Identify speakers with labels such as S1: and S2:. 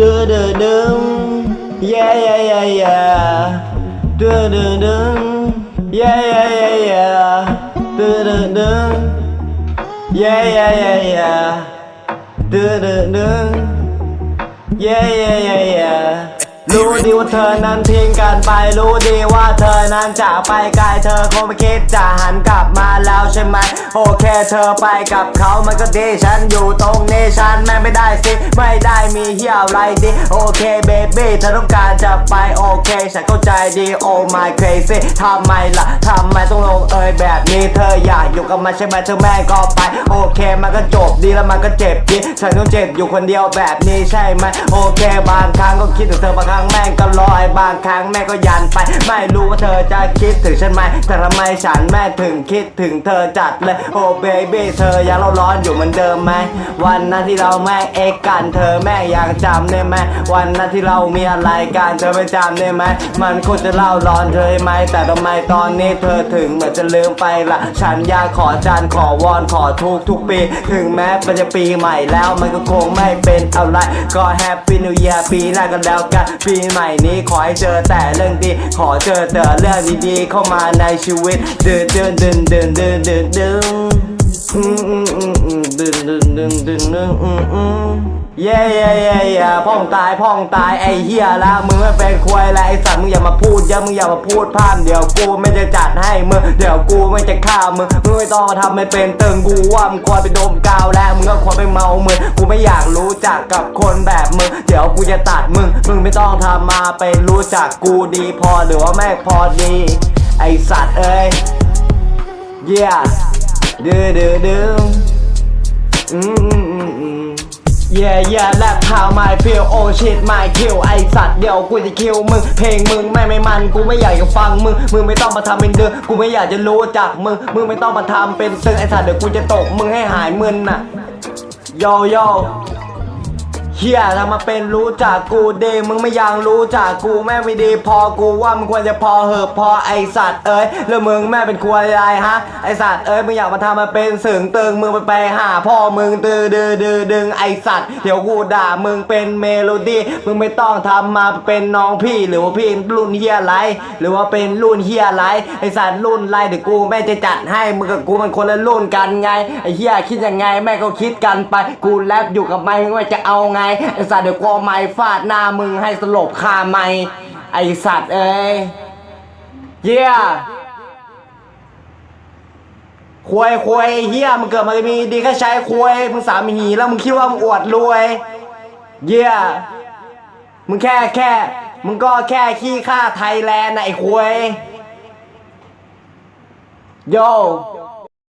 S1: ดือดือดึง yeah yeah yeah yeah ดือดือดึง yeah yeah yeah yeah ดือดือดึง yeah yeah yeah yeah ดือดือดึง yeah yeah yeah yeah รู้ดีว่าเธอนั้นทิ้งกันไป รู้ดีว่าเธอนั้นจากไปไกลเธอคงไม่คิดจะหันกลับมา โอเคเธอไปกับเขามันก็ดีฉันอยู่ตรงนี้ฉันแม่ไม่ได้สิ ไม่ได้มีเฮียอะไรดีโอเคเบบี้เธอต้องการจะไปโอเค ฉันเข้าใจดีโอ้ my crazy ทำไมล่ะทำไมต้องลงเอยแบบนี้เธออยากอยู่กับมันใช่ไหมเธอแม่งก็ไป โอเคมันก็จบดีแล้วมันก็เจ็บดีฉันต้องเจ็บอยู่คนเดียวแบบนี้ใช่ไหมโอเคบางครั้งก็คิดถึงเธอบางครั้งแม่ง ลอยบางครั้งแม่ก็ยันไป ไม่รู้ว่าเธอจะคิดถึงฉันไหมแต่ทำไมฉันแม่ถึงคิดถึงเธอจัดเลยโอ้เบบี้เธอยังเราร้อนอยู่เหมือนเดิมไหมวันนั้นที่เราแม่งเอกกันเธอแม่ยังจำได้ไหมวันนั้นที่เรามีอะไรกันเธอไม่จำได้ไหมมันคงจะเล่าร้อนเธอไหมแต่ทำไมตอนนี้เธอถึงเหมือนจะลืมไปละฉันอยากขอจานขอวอนขอทุกทุกปี ถึงแม้มันจะปีใหม่แล้วมันก็คงไม่เป็นอะไรก็แฮปปี้นิว e ย r ปีหน้ากันแล้วกันปีใหม่นี้ขอให้เจอแต่เรื่องดี ขอเจอแต่เรื่องดีๆเข้ามาในชีวิตเดินเดินเดินเดินเดินเดินเดินเดินเดินเดินเดิน เย่เย่เย่เย่พ่องตายพ่องตายไอ้เฮียละมึงไม่เป็นควยละไอ้สัตว์มึงอย่ามาพูดเยอะมึงอย่ามาพูดพร่ำเดี๋ยวกูไม่จะจัดให้มึงเดี๋ยวกูไม่จะฆ่ามึงมึงไม่ต้องมาทำไม่เป็นเตึงกูว่ามึงควรไปดมกาวแล้วมึงก็ควรไปเมามึงกูไม่อยากรู้จักกับคนแบบมึงเดี๋ยวกูจะตัดมึงมึงไม่ต้องทำมาเป็นรู้จักกูดีพอหรือว่าแม่พอดีไอสัตว์เอ้ย yeah ดื้อดื้อดื้ออืม Yeah yeah และ how my feel oh shit my kill ไอสัตว์เดี๋ยวกูจะคิวมึง เพลงมึงแม่ไม่มันกูไม่อยากจะฟังมึง มึงไม่ต้องมาทำเป็นเดือกูไม่อยากจะรู้จักมึง มึงไม่ต้องมาทำเป็นซึ่งไอสัตว์เดี๋ยวกูจะตกมึงให้หายมึนน่ะโยโย่ เฮียทำมาเป็นรู้จักกูดีมึงไม่ยังรู้จักกูแม่ไม่ดีพอกูว่ามึงควรจะพอเหอะพอไอสัตว์เอ้ยแล้วมึงแม่เป็นควรอะไรฮะไอสัตว์เอ้ยมึงอยากมาทำมาเป็นสึงตึงมึงไปไปหาพ่อมึงดื้อดื้อดื้อดึงไอสัตว์เดี๋ยวกูด่ามึงเป็นเมโลดี้มึงไม่ต้องทำมาเป็นน้องพี่หรือว่าพี่รุ่นเฮียไรหรือว่าเป็นรุ่นเฮียไรไอสัตว์รุ่นไรเดี๋ยวกูแม่จะจัดให้มึงกับกูมันคนละรุ่นกันไงไอเฮียคิดยังไงแม่ก็คิดกันไปกูแรปอยู่กับไม้มึงว่าจะเอาไงไอสัตว์เดี๋ยวกอไม้ฟาดหน้ามึงให้สลบคาไม้ไอสัตว์เอ้ยเฮียควยควยเฮียมึงเกิดมามีดีแค่ใช้ควยมึงสามหีแล้วมึงคิดว่ามึงอวดรวยเฮียมึงแค่แค่ มึงก็แค่ขี้ข้าไทยแลนด์นะไอ้ควยโย